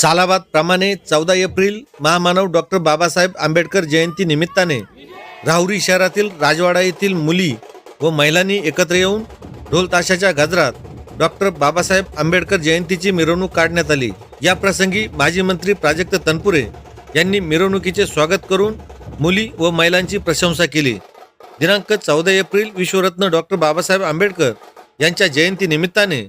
सालाबाद प्रमाणे चौदा एप्रिल महामानव डॉक्टर बाबासाहेब आंबेडकर जयंती निमित्ताने राहुरी शहरातील राजवाडा येथील मुली व महिलांनी एकत्र येऊन ढोल ताशाच्या गजरात डॉक्टर बाबासाहेब आंबेडकर जयंतीची मिरवणूक काढण्यात आली. या प्रसंगी माजी मंत्री प्राजक्त तनपुरे यांनी मिरवणुकीचे स्वागत करून मुली व महिलांची प्रशंसा केली. दिनांक चौदा एप्रिल विश्वरत्न डॉक्टर बाबासाहेब आंबेडकर यांच्या जयंती निमित्ताने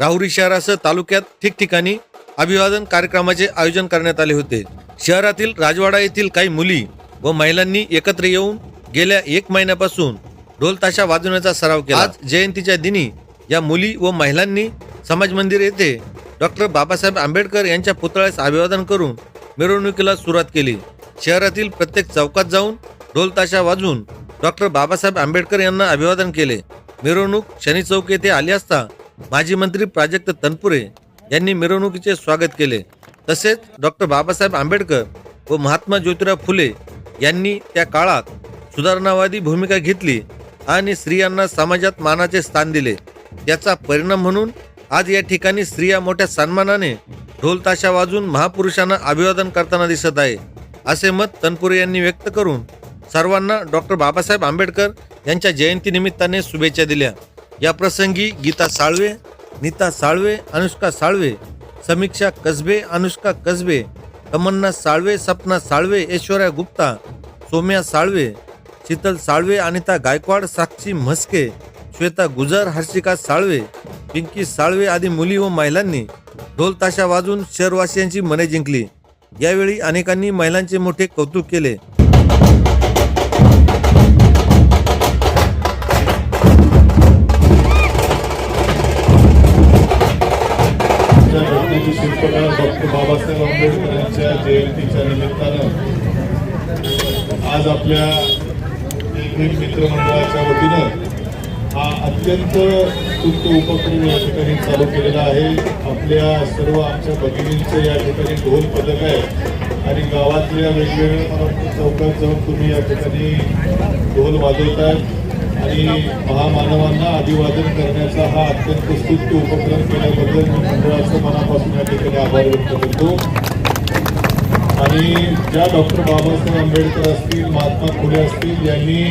राहुरी शहरासह तालुक्यात ठिकठिकाणी अभिवादन कार्यक्रमाचे आयोजन करण्यात आले होते. शहरातील राजवाडा येथील काही मुली व महिलांनी एकत्र येऊन गेल्या एक महिन्यापासून ढोल ताशा वाजवण्याचा सराव केला. आज जयंतीच्या दिनी या मुली व महिलांनी समाज मंदिर येथे डॉक्टर बाबासाहेब आंबेडकर यांच्या पुतळ्यास अभिवादन करून मिरवणुकीला सुरुवात केली. शहरातील प्रत्येक चौकात जाऊन ढोल ताशा वाजवून डॉक्टर बाबासाहेब आंबेडकर यांना अभिवादन केले. मिरवणूक शनी चौक येथे आली असता माजी मंत्री प्राजक्त तनपुरे यांनी मिरवणुकीचे स्वागत केले. तसेच डॉक्टर बाबासाहेब आंबेडकर व महात्मा ज्योतिराव फुले यांनी त्या काळात सुधारणावादी भूमिका घेतली आणि स्त्रियांना समाजात मानाचे स्थान दिले. याचा परिणाम म्हणून आज या ठिकाणी स्त्रिया मोठ्या सन्मानाने ढोल ताशा वाजून महापुरुषांना अभिवादन करताना दिसत आहे. असे मत तनपुरे यांनी व्यक्त करून सर्वांना डॉक्टर बाबासाहेब आंबेडकर यांच्या जयंतीनिमित्ताने शुभेच्छा दिल्या. या प्रसंगी गीता साळवे नीता साळवे अनुष्का साळवे समीक्षा कसबे अनुष्का कसबे तमन्ना साळवे सपना साळवे ऐश्वर्या गुप्ता सोम्या साळवे शीतल साळवे अनिता गायकवाड साक्षी म्हस्के श्वेता गुजर हर्षिका साळवे पिंकी साळवे आदी मुली व महिलांनी ढोल ताशा वाजून शहरवासियांची मने जिंकली. यावेळी अनेकांनी महिलांचे मोठे कौतुक केले. त्या शिल्पकार डॉक्टर बाबासाहेब आंबेडकरांच्या जयंतीच्या निमित्तानं आज आपल्या मित्रमंडळाच्या वतीनं हा अत्यंत उत्तुक्त उपक्रम या ठिकाणी चालू केलेला आहे. आपल्या सर्व आमच्या भगिनींचं या ठिकाणी ढोल पदक आहे आणि गावातल्या वेगवेगळ्या चौकात जाऊन तुम्ही या ठिकाणी ढोल वाजवताय. आणि महामानवांना अभिवादन करण्याचा हा अत्यंत स्तुत्य उपक्रम केल्याबद्दल मी मंडळाचं मनापासून या ठिकाणी आभार व्यक्त करतो. आणि ज्या डॉक्टर बाबासाहेब आंबेडकर असतील महात्मा फुले असतील यांनी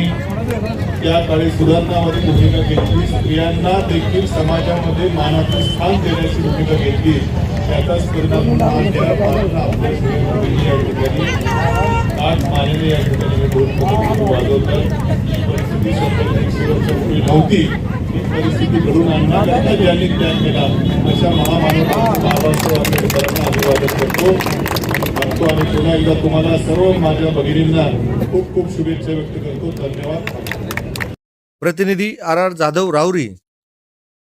त्या काळी सुधारणामध्ये भूमिका घेतली. स्त्रियांना देखील समाजामध्ये मानाचं स्थान देण्याची भूमिका घेतली. त्याचाच परिणाम आपल्या या ठिकाणी. आज मानेने या ठिकाणी ढोल पथक वाजवतात. परिस्थिती शंभर नव्हती. ही परिस्थिती घडून आणण्याकरता ज्यांनी त्याग केला अशा महामानव बाबासाहेब आंबेडकरांना अभिवादन करतो. करतो आणि पुन्हा एकदा तुम्हाला सर्व माझ्या भगिनींना खूप खूप शुभेच्छा व्यक्त करतो. धन्यवाद. प्रतिनिधी आर आर जाधव राहुरी